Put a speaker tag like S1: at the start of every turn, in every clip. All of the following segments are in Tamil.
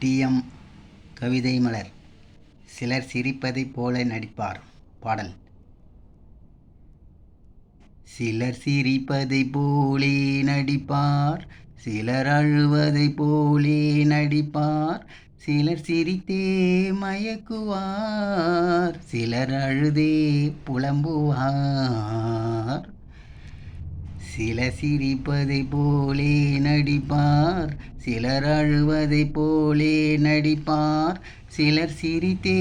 S1: டிஎம் கவிதை மலர் சிலர் சிரிப்பதைப் போல நடிப்பார். பாடல். சிலர் சிரிப்பதைப் போலே நடிப்பார். சிலர் அழுவதைப் போலே நடிப்பார். சிலர் சிரித்தே மயக்குவார். சிலர் அழுதே புலம்புவார். சில சிரிப்பதைப் போலே நடிப்பார் சிலர் அழுவதைப் போலே நடிப்பார் சிலர் சிரித்தே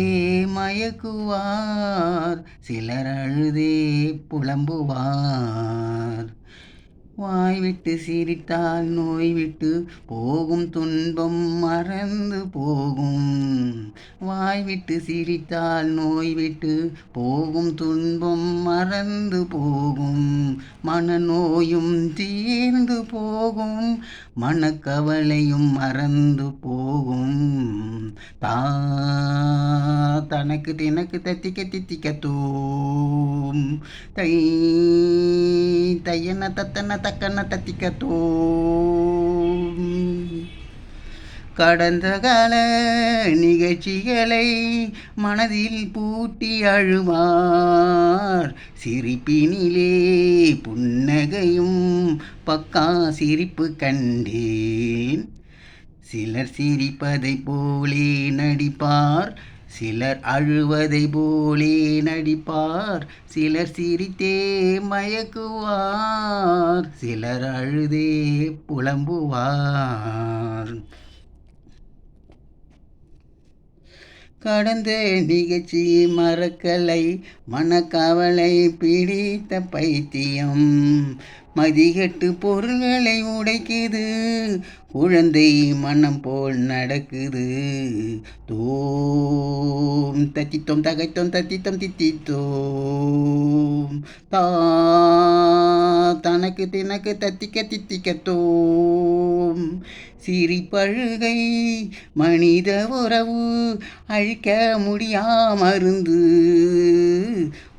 S1: மயக்குவார் சிலர் அழுதே புலம்புவார். வாய் விட்டு சிரித்தால் நோய் விட்டு போகும் துன்பம் மறந்து போகும் வாய் விட்டு சிரித்தால் நோய் விட்டு போகும் துன்பம் மறந்து போகும். மனநோயும் தீர்ந்து போகும். மனக்கவலையும் மறந்து போகும். தா தனக்கு தினக்கு தத்திக்க தித்திக்க தூம். தை தையன தத்தன தக்கன தத்திக்க கடந்த கால நிகழ்ச்சிகளை மனதில் பூட்டி அழுவார். சிரிப்பினிலே புன்னகையும் பக்கா சிரிப்பு கண்டேன். சிலர் சிரிப்பதைப் போலே நடிப்பார் சிலர் அழுவதை போலே நடிப்பார் சிலர் சிரித்தே மயக்குவார் சிலர் அழுதே புலம்புவார். கடந்த நிகழ்ச்சி மறக்கலை மனக்கவலை பிடித்த பைத்தியம். மதிகட்டு பொருள்களை உடைக்குது குழந்தை மனம் போல் நடக்குது. தோம் தத்தித்தோம் தகைத்தோம் தத்தித்தோம் தித்தித்தோம். தா தனக்கு தினக்கு தத்திக்க தித்திக்க தோம் சிரிப்பழுகை மனித உறவு அழிக்க முடியாமருந்து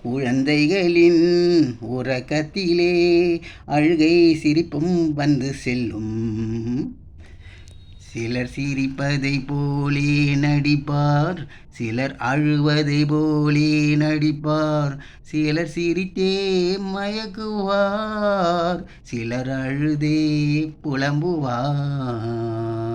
S1: குழந்தைகளின் உறக்கத்திலே அழுகை சிரிப்பும் வந்து செல்லும். சிலர் சிரிப்பதை போலே நடிப்பார் சிலர் அழுவதை போலே நடிப்பார் சிலர் சிரித்தே மயக்குவார் சிலர் அழுதே புலம்புவார்.